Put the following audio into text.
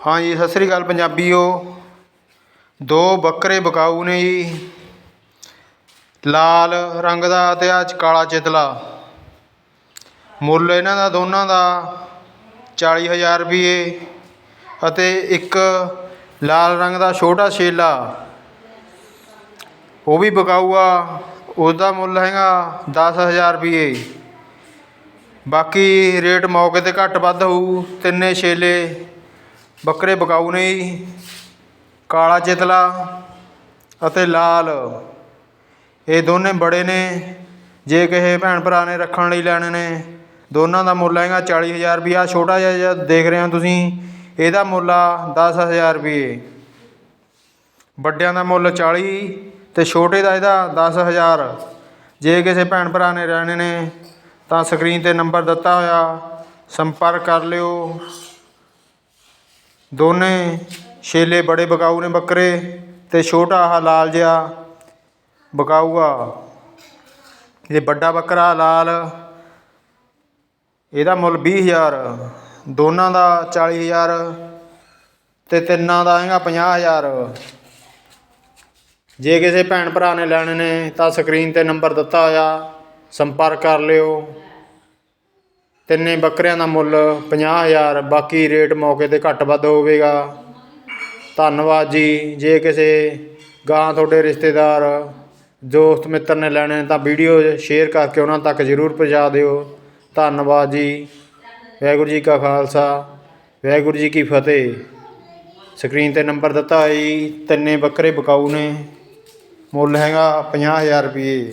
ਹਾਂਜੀ ਸਤਿ ਸ੍ਰੀ ਅਕਾਲ ਪੰਜਾਬੀਓ। ਦੋ ਬੱਕਰੇ ਬਕਾਊ ਨੇ ਜੀ। ਲਾਲ ਰੰਗ ਦਾ ਅਤੇ ਆਹ ਕਾਲਾ ਚਿਤਲਾ। ਮੁੱਲ ਇਹਨਾਂ ਦਾ ਦੋਨਾਂ ਦਾ ਚਾਲੀ ਹਜ਼ਾਰ ਰੁਪਏ ਅਤੇ ਇੱਕ ਲਾਲ ਰੰਗ ਦਾ ਛੋਟਾ ਛੇਲਾ। ਉਹ ਵੀ ਬਕਾਊ ਆ ਉਹਦਾ ਮੁੱਲ ਹੈਗਾ ਦਸ ਹਜ਼ਾਰ ਰੁਪਏ ਬਾਕੀ ਰੇਟ ਮੌਕੇ 'ਤੇ ਘੱਟ ਵੱਧ ਹੋਊ, ਤਿੰਨੇ ਛੇਲੇ ਬੱਕਰੇ ਬਕਾਊ ਨੇ ਜੀ, ਕਾਲਾ ਚਿਤਲਾ ਅਤੇ ਲਾਲ। ਇਹ ਦੋਨੇ ਬੜੇ ਨੇ, ਜੇ ਕਿਸੇ ਭੈਣ ਭਰਾ ਨੇ ਰੱਖਣ ਲਈ ਲੈਣੇ ਨੇ। ਦੋਨਾਂ ਦਾ ਮੁੱਲ ਹੈਗਾ ਚਾਲੀ ਹਜ਼ਾਰ ਰੁਪਈਆ, ਛੋਟਾ ਜਿਹਾ ਜਿਹੜਾ ਦੇਖ ਰਹੇ ਹੋ ਤੁਸੀਂ, ਇਹਦਾ ਮੁੱਲ ਆ ਦਸ ਹਜ਼ਾਰ ਰੁਪਏ ਵੱਡਿਆਂ ਦਾ ਮੁੱਲ ਚਾਲੀ ਅਤੇ ਛੋਟੇ ਦਾ ਇਹਦਾ ਦਸ ਹਜ਼ਾਰ। ਜੇ ਕਿਸੇ ਭੈਣ ਭਰਾ ਨੇ ਰਹਿਣੇ ਨੇ, ਤਾਂ ਸਕਰੀਨ 'ਤੇ ਨੰਬਰ ਦਿੱਤਾ ਹੋਇਆ, ਸੰਪਰਕ ਕਰ ਲਿਓ। ਦੋਨੇ ਛੇਲੇ ਬੜੇ ਬਕਾਊ ਨੇ ਬੱਕਰੇ ਅਤੇ ਛੋਟਾ ਆਹ ਲਾਲ ਜਿਹਾ ਬਕਾਊ ਆ। ਇਹ ਵੱਡਾ ਬੱਕਰਾ ਲਾਲ। ਇਹਦਾ ਮੁੱਲ ਵੀਹ ਹਜ਼ਾਰ। ਦੋਨਾਂ ਦਾ ਚਾਲੀ ਹਜ਼ਾਰ ਅਤੇ ਤਿੰਨਾਂ ਦਾ ਹੈਗਾ ਪੰਜਾਹ ਹਜ਼ਾਰ। ਜੇ ਕਿਸੇ ਭੈਣ ਭਰਾ ਨੇ ਲੈਣੇ ਨੇ ਤਾਂ ਸਕਰੀਨ 'ਤੇ ਨੰਬਰ ਦਿੱਤਾ ਹੋਇਆ, ਸੰਪਰਕ ਕਰ ਲਿਓ। ਤਿੰਨੇ ਬੱਕਰਿਆਂ ਦਾ ਮੁੱਲ ਪੰਜਾਹ ਹਜ਼ਾਰ, ਬਾਕੀ ਰੇਟ ਮੌਕੇ 'ਤੇ ਘੱਟ ਵੱਧ ਹੋਵੇਗਾ। ਧੰਨਵਾਦ ਜੀ। ਜੇ ਕਿਸੇ ਗਾਂ ਤੁਹਾਡੇ ਰਿਸ਼ਤੇਦਾਰ, ਦੋਸਤ, ਮਿੱਤਰ ਨੇ ਲੈਣੇ ਤਾਂ ਵੀਡੀਓ ਸ਼ੇਅਰ ਕਰਕੇ ਉਹਨਾਂ ਤੱਕ ਜ਼ਰੂਰ ਪਹੁੰਚਾ ਦਿਓ। ਧੰਨਵਾਦ ਜੀ। ਵਾਹਿਗੁਰੂ ਜੀ ਕਾ ਖਾਲਸਾ, ਵਾਹਿਗੁਰੂ ਜੀ ਕੀ ਫਤਿਹ। ਸਕਰੀਨ ਤੇ ਨੰਬਰ ਦਿੱਤਾ ਹੋਇਆ ਜੀ। ਤਿੰਨੇ ਬੱਕਰੇ ਬਕਾਊ ਨੇ। ਮੁੱਲ ਹੈਗਾ ਪੰਜਾਹ ਹਜ਼ਾਰ ਰੁਪਏ।